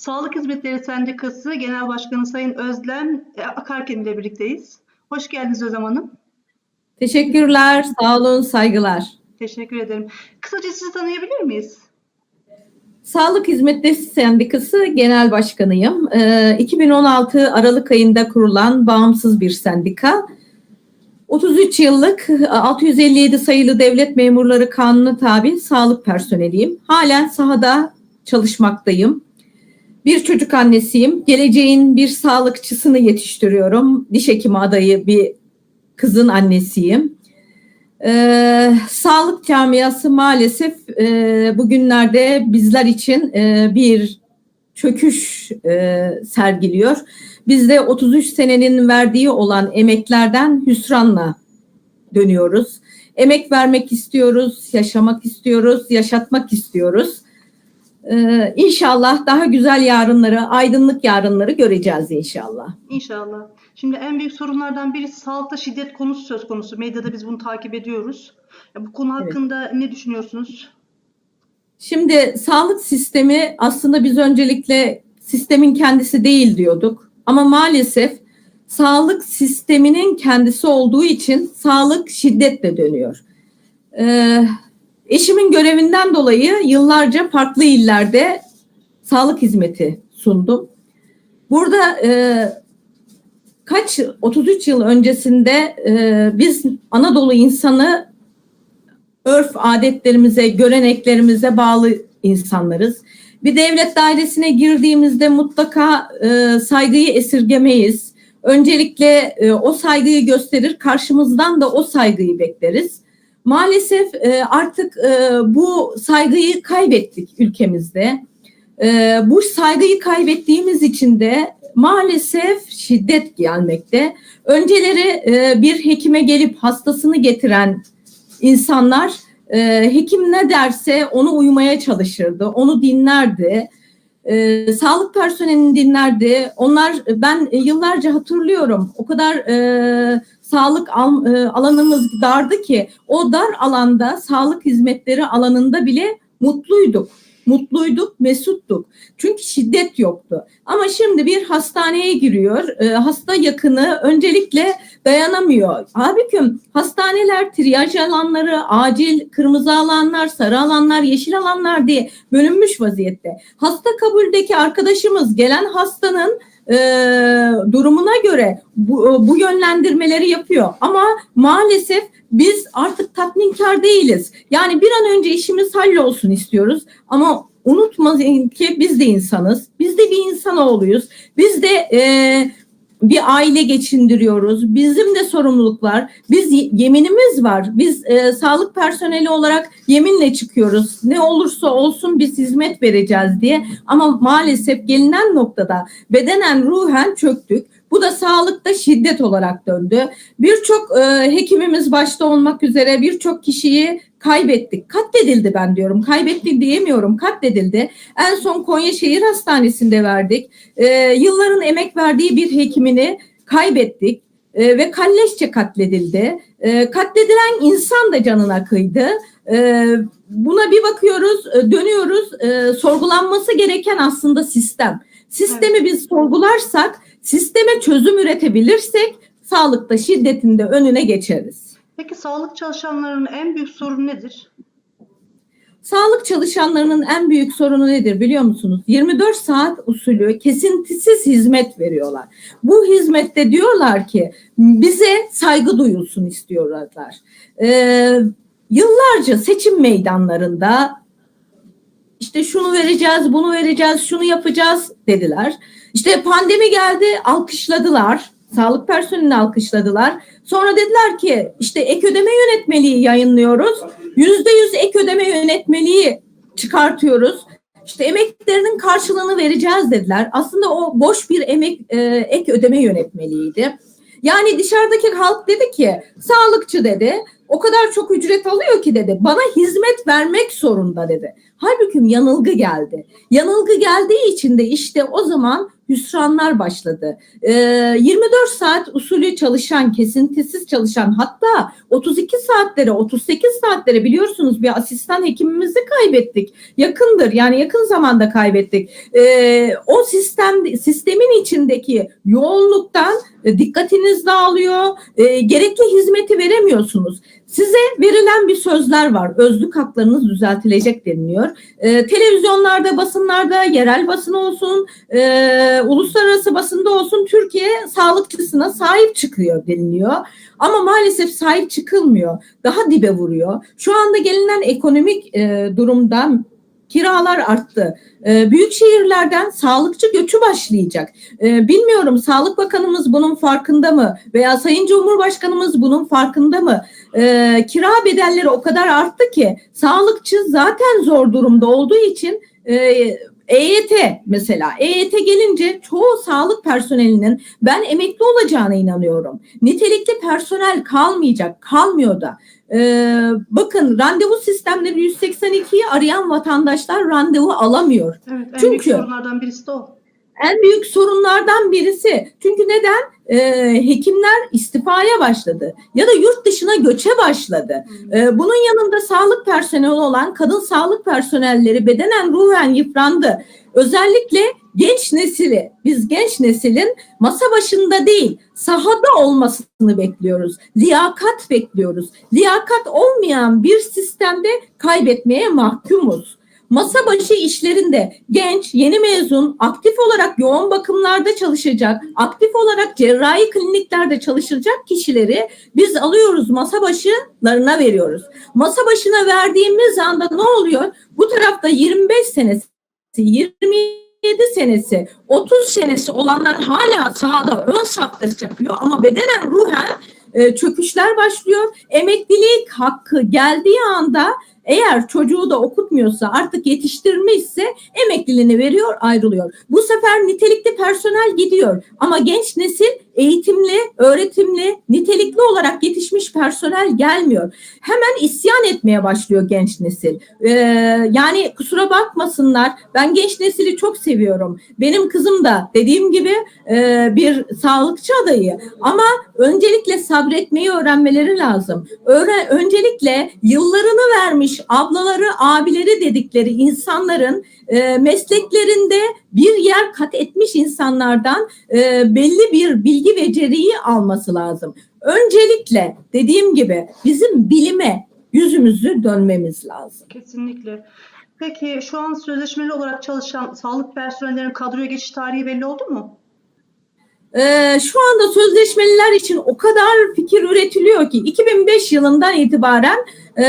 Sağlık Hizmetleri Sendikası Genel Başkanı Sayın Özlem e, Akarken ile birlikteyiz. Hoş geldiniz Özlem Hanım. Teşekkürler, sağ olun, saygılar. Teşekkür ederim. Kısaca sizi tanıyabilir miyiz? Sağlık Hizmetleri Sendikası Genel Başkanıyım. Ee, 2016 Aralık ayında kurulan bağımsız bir sendika. 33 yıllık 657 sayılı devlet memurları kanunu tabi sağlık personeliyim. Halen sahada çalışmaktayım. Bir çocuk annesiyim. Geleceğin bir sağlıkçısını yetiştiriyorum. Diş hekimi adayı bir kızın annesiyim. Ee, sağlık camiası maalesef e, bugünlerde bizler için e, bir çöküş e, sergiliyor. Biz de 33 senenin verdiği olan emeklerden hüsranla dönüyoruz. Emek vermek istiyoruz, yaşamak istiyoruz, yaşatmak istiyoruz. Ee, inşallah daha güzel yarınları, aydınlık yarınları göreceğiz inşallah. İnşallah. Şimdi en büyük sorunlardan birisi sağlıkta şiddet konusu söz konusu. Medyada biz bunu takip ediyoruz. Ya bu konu Evet. hakkında ne düşünüyorsunuz? Şimdi sağlık sistemi aslında biz öncelikle sistemin kendisi değil diyorduk. Ama maalesef sağlık sisteminin kendisi olduğu için sağlık şiddetle dönüyor. Ee, eşimin görevinden dolayı yıllarca farklı illerde sağlık hizmeti sundum. Burada e, kaç 33 yıl öncesinde e, biz Anadolu insanı örf adetlerimize, göreneklerimize bağlı insanlarız. Bir devlet dairesine girdiğimizde mutlaka e, saygıyı esirgemeyiz. Öncelikle e, o saygıyı gösterir, karşımızdan da o saygıyı bekleriz. Maalesef e, artık e, bu saygıyı kaybettik ülkemizde. E, bu saygıyı kaybettiğimiz için de maalesef şiddet gelmekte. Önceleri bir hekime gelip hastasını getiren insanlar hekim ne derse onu uymaya çalışırdı, onu dinlerdi. E, sağlık personelini dinlerdi. Onlar ben yıllarca hatırlıyorum. O kadar e, sağlık al, e, alanımız dardı ki o dar alanda sağlık hizmetleri alanında bile mutluyduk. Mutluyduk, mesuttuk. Çünkü şiddet yoktu. Ama şimdi bir hastaneye giriyor. e, hasta yakını öncelikle dayanamıyor. Abiküm hastaneler triyaj alanları, acil kırmızı alanlar, sarı alanlar, yeşil alanlar diye bölünmüş vaziyette. Hasta kabuldeki arkadaşımız gelen hastanın e, durumuna göre bu, bu yönlendirmeleri yapıyor. Ama maalesef biz artık tatminkar değiliz. Yani bir an önce işimiz hallolsun istiyoruz ama unutmayın ki biz de insanız. Biz de bir insanoğluyuz. Biz de e, bir aile geçindiriyoruz. Bizim de sorumluluk var. Biz yeminimiz var. Biz e, sağlık personeli olarak yeminle çıkıyoruz. Ne olursa olsun biz hizmet vereceğiz diye. Ama maalesef gelinen noktada bedenen ruhen çöktük. Bu da sağlıkta şiddet olarak döndü. Birçok e, hekimimiz başta olmak üzere birçok kişiyi kaybettik. Katledildi ben diyorum. Kaybetti diyemiyorum. Katledildi. En son Konya Şehir Hastanesi'nde verdik. E, yılların emek verdiği bir hekimini kaybettik e, ve kalleşçe katledildi. E, katledilen insan da canına kıydı. E, buna bir bakıyoruz, e, dönüyoruz. E, sorgulanması gereken aslında sistem. Sistemi biz sorgularsak, sisteme çözüm üretebilirsek sağlıkta şiddetin de önüne geçeriz. Peki sağlık çalışanlarının en büyük sorunu nedir? Sağlık çalışanlarının en büyük sorunu nedir biliyor musunuz? 24 saat usulü kesintisiz hizmet veriyorlar. Bu hizmette diyorlar ki bize saygı duyulsun istiyorlar. Ee, yıllarca seçim meydanlarında işte şunu vereceğiz, bunu vereceğiz, şunu yapacağız dediler. İşte pandemi geldi, alkışladılar. Sağlık personelini alkışladılar. Sonra dediler ki işte ek ödeme yönetmeliği yayınlıyoruz. Yüzde yüz ek ödeme yönetmeliği çıkartıyoruz. İşte emeklerinin karşılığını vereceğiz dediler. Aslında o boş bir emek e, ek ödeme yönetmeliğiydi. Yani dışarıdaki halk dedi ki sağlıkçı dedi o kadar çok ücret alıyor ki dedi bana hizmet vermek zorunda dedi. Halbuki yanılgı geldi. Yanılgı geldiği için de işte o zaman hüsranlar başladı. Ee, 24 saat usulü çalışan, kesintisiz çalışan hatta 32 saatlere, 38 saatlere biliyorsunuz bir asistan hekimimizi kaybettik. Yakındır yani yakın zamanda kaybettik. Ee, o sistem sistemin içindeki yoğunluktan e, dikkatiniz dağılıyor, e, gerekli hizmeti veremiyorsunuz. Size verilen bir sözler var. Özlük haklarınız düzeltilecek deniliyor. E, televizyonlarda, basınlarda, yerel basın olsun, e, uluslararası basında olsun Türkiye sağlıkçısına sahip çıkıyor deniliyor. Ama maalesef sahip çıkılmıyor. Daha dibe vuruyor. Şu anda gelinen ekonomik e, durumdan kiralar arttı. E, büyük şehirlerden sağlıkçı göçü başlayacak. E, bilmiyorum Sağlık Bakanımız bunun farkında mı? Veya Sayın Cumhurbaşkanımız bunun farkında mı? E, kira bedelleri o kadar arttı ki sağlıkçı zaten zor durumda olduğu için e, EYT mesela EYT gelince çoğu sağlık personelinin ben emekli olacağına inanıyorum. Nitelikli personel kalmayacak, kalmıyor da. Ee, bakın randevu sistemleri 182'yi arayan vatandaşlar randevu alamıyor. Evet, en Çünkü- büyük sorunlardan birisi de o. En büyük sorunlardan birisi. Çünkü neden? Ee, hekimler istifaya başladı ya da yurt dışına göçe başladı. Ee, bunun yanında sağlık personeli olan kadın sağlık personelleri bedenen ruhen yıprandı. Özellikle genç nesili, biz genç neslin masa başında değil, sahada olmasını bekliyoruz. Liyakat bekliyoruz. Liyakat olmayan bir sistemde kaybetmeye mahkumuz. Masa başı işlerinde genç, yeni mezun, aktif olarak yoğun bakımlarda çalışacak, aktif olarak cerrahi kliniklerde çalışacak kişileri biz alıyoruz masa başlarına veriyoruz. Masa başına verdiğimiz anda ne oluyor? Bu tarafta 25 senesi, 27 senesi, 30 senesi olanlar hala sahada ön safta yapıyor ama bedenen ruhen e, çöküşler başlıyor. Emeklilik hakkı geldiği anda eğer çocuğu da okutmuyorsa artık yetiştirmişse emekliliğini veriyor ayrılıyor. Bu sefer nitelikli personel gidiyor ama genç nesil eğitimli, öğretimli, nitelikli olarak yetişmiş personel gelmiyor. Hemen isyan etmeye başlıyor genç nesil. Ee, yani kusura bakmasınlar ben genç nesili çok seviyorum. Benim kızım da dediğim gibi e, bir sağlıkçı adayı ama öncelikle sabretmeyi öğrenmeleri lazım. Öğren, öncelikle yıllarını vermiş ablaları, abileri dedikleri insanların e, mesleklerinde bir yer kat etmiş insanlardan e, belli bir bilgi beceriyi alması lazım. Öncelikle dediğim gibi bizim bilime yüzümüzü dönmemiz lazım. Kesinlikle. Peki şu an sözleşmeli olarak çalışan sağlık personellerinin kadroya geçiş tarihi belli oldu mu? Ee, şu anda sözleşmeliler için o kadar fikir üretiliyor ki 2005 yılından itibaren e,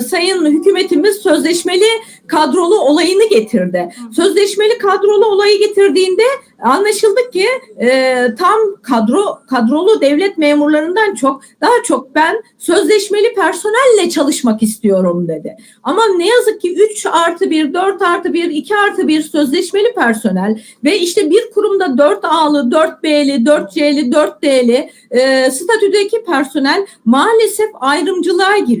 sayın hükümetimiz sözleşmeli kadrolu olayını getirdi. Sözleşmeli kadrolu olayı getirdiğinde anlaşıldı ki e, tam kadro kadrolu devlet memurlarından çok daha çok ben sözleşmeli personelle çalışmak istiyorum dedi. Ama ne yazık ki 3 artı 1, 4 artı 1, 2 artı 1 sözleşmeli personel ve işte bir kurumda 4 A'lı, 4 B'li, 4 C'li, 4 D'li e, statüdeki personel maalesef ayrımcılığa giriyor.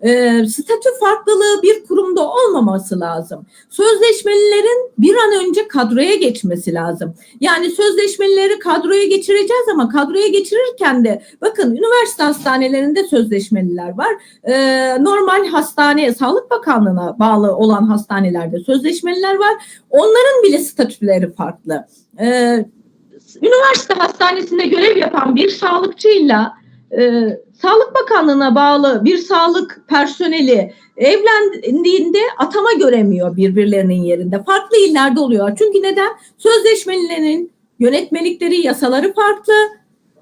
E, statü farklılığı bir kurumda olmaması lazım. Sözleşmelilerin bir an önce kadroya geçmesi lazım. Yani sözleşmelileri kadroya geçireceğiz ama kadroya geçirirken de bakın üniversite hastanelerinde sözleşmeliler var. Ee, normal hastane, Sağlık Bakanlığı'na bağlı olan hastanelerde sözleşmeliler var. Onların bile statüleri farklı. Ee, üniversite hastanesinde görev yapan bir sağlıkçıyla e, Sağlık Bakanlığı'na bağlı bir sağlık personeli evlendiğinde atama göremiyor birbirlerinin yerinde. Farklı illerde oluyor. Çünkü neden? Sözleşmelilerin yönetmelikleri, yasaları farklı.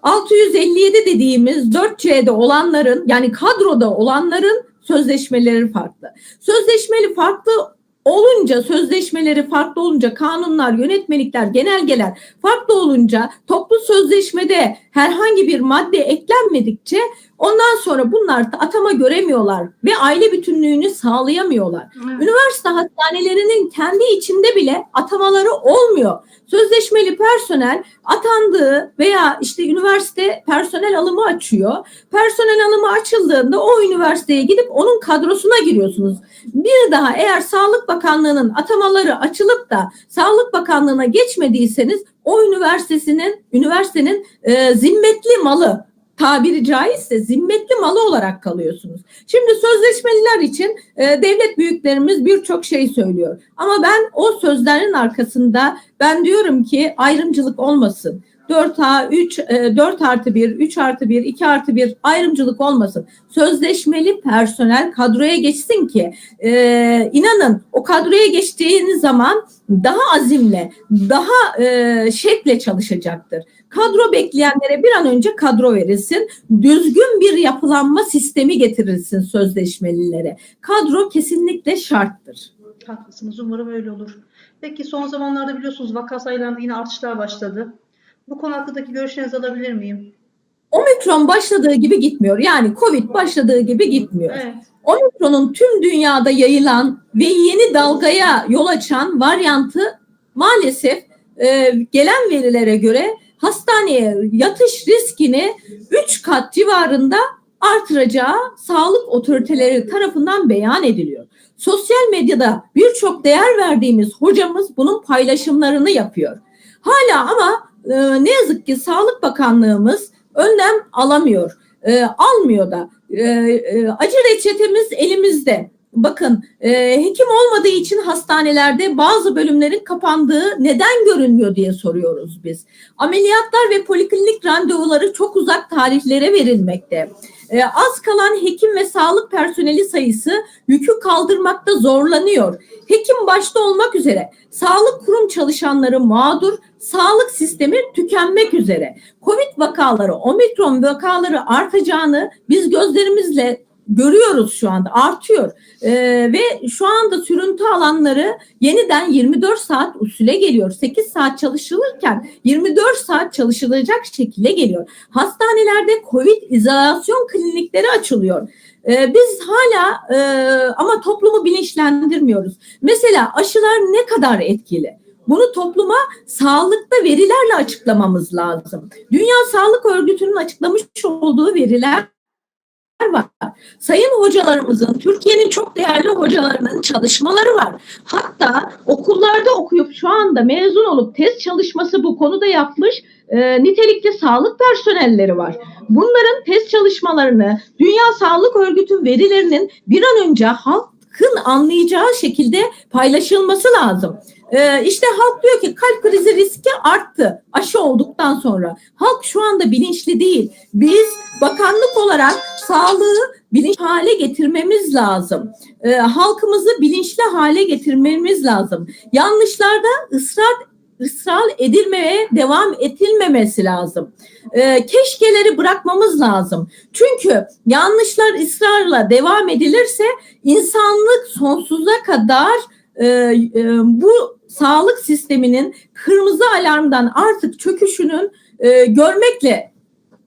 657 dediğimiz 4C'de olanların yani kadroda olanların sözleşmeleri farklı. Sözleşmeli farklı olunca sözleşmeleri farklı olunca kanunlar, yönetmelikler, genelgeler farklı olunca toplu sözleşmede herhangi bir madde eklenmedikçe Ondan sonra bunlar atama göremiyorlar ve aile bütünlüğünü sağlayamıyorlar. Evet. Üniversite hastanelerinin kendi içinde bile atamaları olmuyor. Sözleşmeli personel atandığı veya işte üniversite personel alımı açıyor. Personel alımı açıldığında o üniversiteye gidip onun kadrosuna giriyorsunuz. Bir daha eğer Sağlık Bakanlığı'nın atamaları açılıp da Sağlık Bakanlığı'na geçmediyseniz o üniversitesinin üniversitenin e, zimmetli malı tabiri caizse zimmetli malı olarak kalıyorsunuz. Şimdi sözleşmeliler için e, devlet büyüklerimiz birçok şey söylüyor. Ama ben o sözlerin arkasında ben diyorum ki ayrımcılık olmasın. 4A, 3, e, 4 artı 1, 3 artı 1, 2 artı 1 ayrımcılık olmasın. Sözleşmeli personel kadroya geçsin ki e, inanın o kadroya geçtiğiniz zaman daha azimle, daha e, şekle çalışacaktır. Kadro bekleyenlere bir an önce kadro verilsin. Düzgün bir yapılanma sistemi getirilsin sözleşmelilere. Kadro kesinlikle şarttır. Haklısınız. Umarım öyle olur. Peki son zamanlarda biliyorsunuz vaka sayılarında yine artışlar başladı. Bu konu hakkındaki görüşlerinizi alabilir miyim? Omikron başladığı gibi gitmiyor. Yani Covid başladığı gibi gitmiyor. Evet. Omikron'un tüm dünyada yayılan ve yeni dalgaya yol açan varyantı maalesef e, gelen verilere göre hastaneye yatış riskini 3 kat civarında artıracağı sağlık otoriteleri tarafından beyan ediliyor. Sosyal medyada birçok değer verdiğimiz hocamız bunun paylaşımlarını yapıyor. Hala ama e, ne yazık ki Sağlık Bakanlığımız önlem alamıyor, e, almıyor da. E, e, acı reçetemiz elimizde. Bakın e, hekim olmadığı için hastanelerde bazı bölümlerin kapandığı neden görünmüyor diye soruyoruz biz. Ameliyatlar ve poliklinik randevuları çok uzak tarihlere verilmekte. E, az kalan hekim ve sağlık personeli sayısı yükü kaldırmakta zorlanıyor. Hekim başta olmak üzere sağlık kurum çalışanları mağdur, sağlık sistemi tükenmek üzere. Covid vakaları, omikron vakaları artacağını biz gözlerimizle görüyoruz şu anda artıyor. Ee, ve şu anda sürüntü alanları yeniden 24 saat usule geliyor. 8 saat çalışılırken 24 saat çalışılacak şekilde geliyor. Hastanelerde covid izolasyon klinikleri açılıyor. Ee, biz hala e, ama toplumu bilinçlendirmiyoruz. Mesela aşılar ne kadar etkili? Bunu topluma sağlıkta verilerle açıklamamız lazım. Dünya Sağlık Örgütü'nün açıklamış olduğu veriler var. Sayın hocalarımızın, Türkiye'nin çok değerli hocalarının çalışmaları var. Hatta okullarda okuyup şu anda mezun olup test çalışması bu konuda yapmış e, nitelikli sağlık personelleri var. Bunların test çalışmalarını Dünya Sağlık Örgütü verilerinin bir an önce halkın anlayacağı şekilde paylaşılması lazım. Ee, işte halk diyor ki kalp krizi riski arttı aşı olduktan sonra. Halk şu anda bilinçli değil. Biz bakanlık olarak sağlığı bilinç hale getirmemiz lazım. Ee, halkımızı bilinçli hale getirmemiz lazım. Yanlışlarda ısrar ısrar edilmeye devam edilmemesi lazım. Ee, keşkeleri bırakmamız lazım. Çünkü yanlışlar ısrarla devam edilirse insanlık sonsuza kadar e, e, bu sağlık sisteminin kırmızı alarmdan artık çöküşünün e, görmekle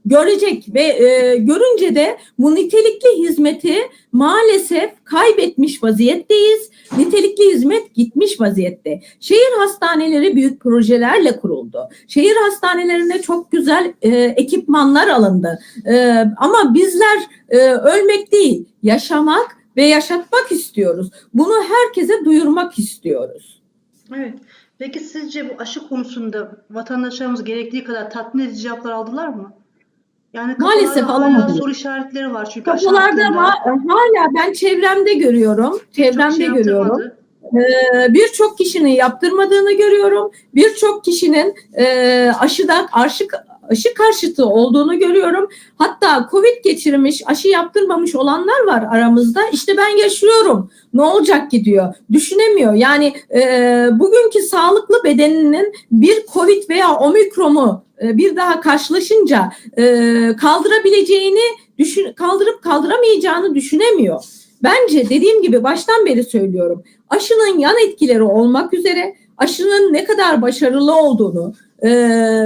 görecek ve e, görünce de bu nitelikli hizmeti maalesef kaybetmiş vaziyetteyiz. Nitelikli hizmet gitmiş vaziyette. Şehir hastaneleri büyük projelerle kuruldu. Şehir hastanelerine çok güzel e, ekipmanlar alındı. E, ama bizler e, ölmek değil, yaşamak ve yaşatmak istiyoruz. Bunu herkese duyurmak istiyoruz. Evet. Peki sizce bu aşı konusunda vatandaşlarımız gerektiği kadar tatmin edici cevaplar aldılar mı? Yani Maalesef alamadılar. soru işaretleri var çünkü hakkında. ha- hala ben çevremde görüyorum. Çevremde şey görüyorum. yaptırmadı. Ee, birçok kişinin yaptırmadığını görüyorum. Birçok kişinin e, aşıda aşı, aşı karşıtı olduğunu görüyorum. Hatta Covid geçirmiş, aşı yaptırmamış olanlar var aramızda. İşte ben yaşıyorum. Ne olacak ki diyor. Düşünemiyor. Yani e, bugünkü sağlıklı bedeninin bir Covid veya Omikron'u e, bir daha karşılaşınca e, kaldırabileceğini düşün, kaldırıp kaldıramayacağını düşünemiyor. Bence dediğim gibi baştan beri söylüyorum. Aşının yan etkileri olmak üzere aşının ne kadar başarılı olduğunu e,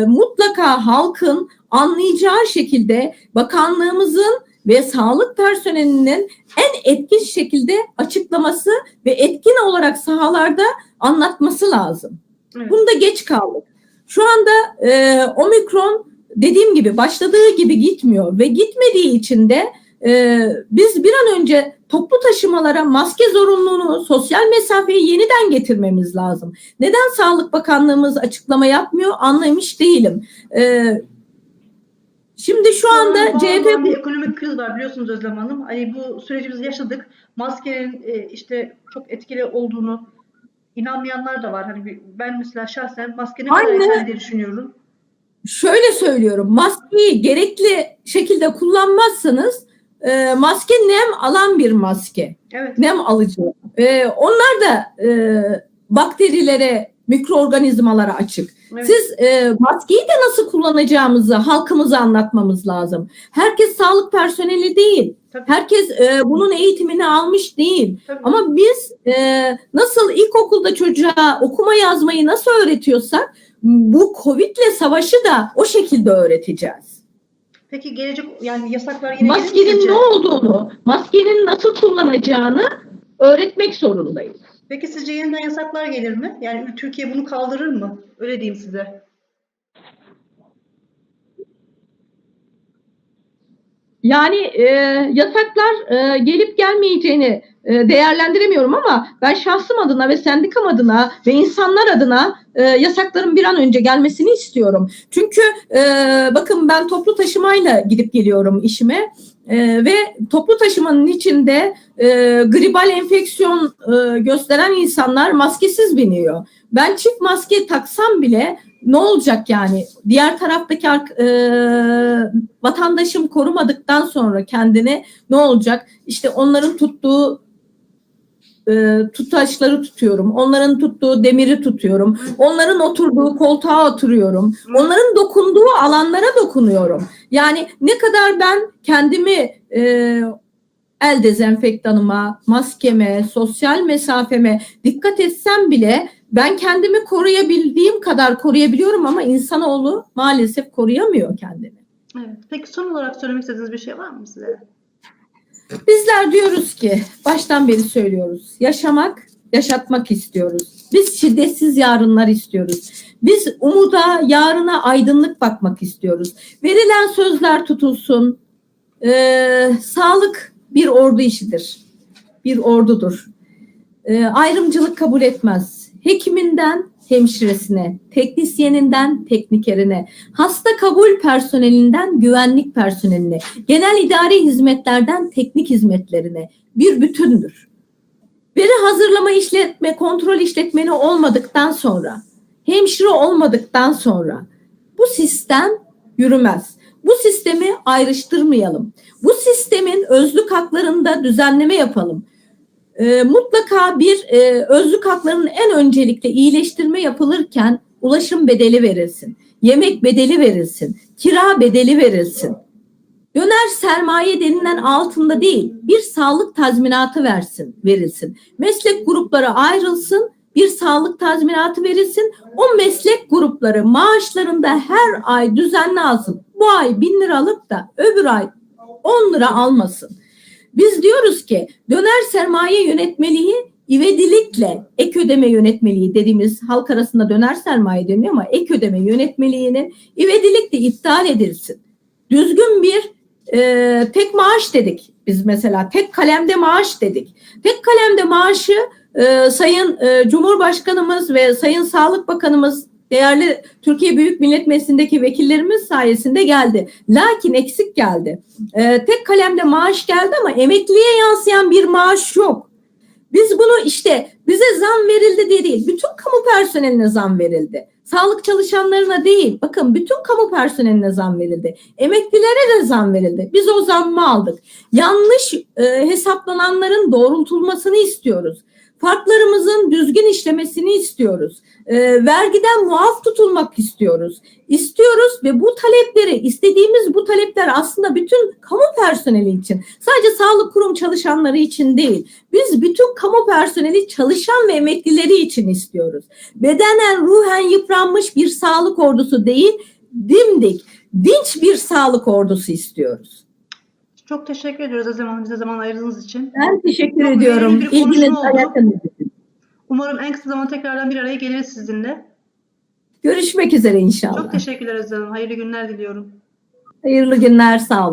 mutlaka halkın anlayacağı şekilde bakanlığımızın ve sağlık personelinin en etkin şekilde açıklaması ve etkin olarak sahalarda anlatması lazım. Evet. Bunda geç kaldık. Şu anda e, omikron dediğim gibi başladığı gibi gitmiyor ve gitmediği için de e, biz bir an önce toplu taşımalara maske zorunluluğunu, sosyal mesafeyi yeniden getirmemiz lazım. Neden Sağlık Bakanlığımız açıklama yapmıyor anlamış değilim. E, şimdi şu anda an CHP bir ekonomik kriz var biliyorsunuz Özlem Hanım. Hani bu süreci biz yaşadık. Maskenin e, işte çok etkili olduğunu inanmayanlar da var. Hani ben mesela şahsen maske ne kadar yeterli diye düşünüyorum. şöyle söylüyorum maskeyi gerekli şekilde kullanmazsanız e, maske nem alan bir maske. Evet. nem alıcı. Ee, onlar da e, bakterilere, mikroorganizmalara açık. evet. Siz e, maskeyi de nasıl kullanacağımızı halkımıza anlatmamız lazım. Herkes sağlık personeli değil. Tabii. Herkes e, bunun eğitimini almış değil. Tabii. Ama biz e, nasıl ilkokulda çocuğa okuma yazmayı nasıl öğretiyorsak bu Covid'le savaşı da o şekilde öğreteceğiz. Peki gelecek yani yasaklar yine Maskenin ne olduğunu, maskenin nasıl kullanacağını öğretmek zorundayız. Peki sizce yeniden yasaklar gelir mi? Yani Türkiye bunu kaldırır mı? Öyle diyeyim size. Yani e, yasaklar e, gelip gelmeyeceğini e, değerlendiremiyorum ama ben şahsım adına ve sendikam adına ve insanlar adına e, yasakların bir an önce gelmesini istiyorum. Çünkü e, bakın ben toplu taşımayla gidip geliyorum işime e, ve toplu taşımanın içinde e, gribal enfeksiyon e, gösteren insanlar maskesiz biniyor. Ben çift maske taksam bile ne olacak yani? Diğer taraftaki e, vatandaşım korumadıktan sonra kendini ne olacak? İşte onların tuttuğu e, tutaçları tutuyorum. Onların tuttuğu demiri tutuyorum. Onların oturduğu koltuğa oturuyorum. Onların dokunduğu alanlara dokunuyorum. Yani ne kadar ben kendimi e, el dezenfektanıma, maskeme, sosyal mesafeme dikkat etsem bile ben kendimi koruyabildiğim kadar koruyabiliyorum ama insanoğlu maalesef koruyamıyor kendini. Evet. Peki son olarak söylemek istediğiniz bir şey var mı size? Bizler diyoruz ki baştan beri söylüyoruz. Yaşamak, yaşatmak istiyoruz. Biz şiddetsiz yarınlar istiyoruz. Biz umuda, yarına aydınlık bakmak istiyoruz. Verilen sözler tutulsun. Ee, sağlık bir ordu işidir. Bir ordudur. Ee, ayrımcılık kabul etmez. Hekiminden hemşiresine, teknisyeninden teknikerine, hasta kabul personelinden güvenlik personeline, genel idari hizmetlerden teknik hizmetlerine bir bütündür. Veri hazırlama işletme, kontrol işletmeni olmadıktan sonra, hemşire olmadıktan sonra bu sistem yürümez. Bu sistemi ayrıştırmayalım. Bu sistemin özlük haklarında düzenleme yapalım. Ee, mutlaka bir e, özlük haklarının en öncelikle iyileştirme yapılırken ulaşım bedeli verilsin, yemek bedeli verilsin, kira bedeli verilsin. Döner sermaye denilen altında değil, bir sağlık tazminatı versin, verilsin. Meslek grupları ayrılsın, bir sağlık tazminatı verilsin. O meslek grupları maaşlarında her ay düzenli alsın. Bu ay bin lira alıp da öbür ay 10 lira almasın. Biz diyoruz ki döner sermaye yönetmeliği ivedilikle ek ödeme yönetmeliği dediğimiz halk arasında döner sermaye deniyor ama ek ödeme yönetmeliğinin ivedilikle iptal edilsin. Düzgün bir e, tek maaş dedik biz mesela tek kalemde maaş dedik. Tek kalemde maaşı e, Sayın e, Cumhurbaşkanımız ve Sayın Sağlık Bakanımız değerli Türkiye Büyük Millet Meclisi'ndeki vekillerimiz sayesinde geldi. Lakin eksik geldi. E, tek kalemde maaş geldi ama emekliye yansıyan bir maaş yok. Biz bunu işte bize zam verildi diye değil, bütün kamu personeline zam verildi. Sağlık çalışanlarına değil, bakın bütün kamu personeline zam verildi. Emeklilere de zam verildi. Biz o zammı aldık. Yanlış e, hesaplananların doğrultulmasını istiyoruz. Farklarımızın düzgün işlemesini istiyoruz. E, vergiden muaf tutulmak istiyoruz. İstiyoruz ve bu talepleri, istediğimiz bu talepler aslında bütün kamu personeli için, sadece sağlık kurum çalışanları için değil. Biz bütün kamu personeli çalışan ve emeklileri için istiyoruz. Bedenen, ruhen yıpranmış bir sağlık ordusu değil, dimdik, dinç bir sağlık ordusu istiyoruz. Çok teşekkür ediyoruz Özlem Hanım bize zaman ayırdığınız için. Ben teşekkür Çok ediyorum. İlginiz için. Umarım en kısa zamanda tekrardan bir araya geliriz sizinle. Görüşmek üzere inşallah. Çok teşekkürler Özlem Hanım. Hayırlı günler diliyorum. Hayırlı günler, sağ olun.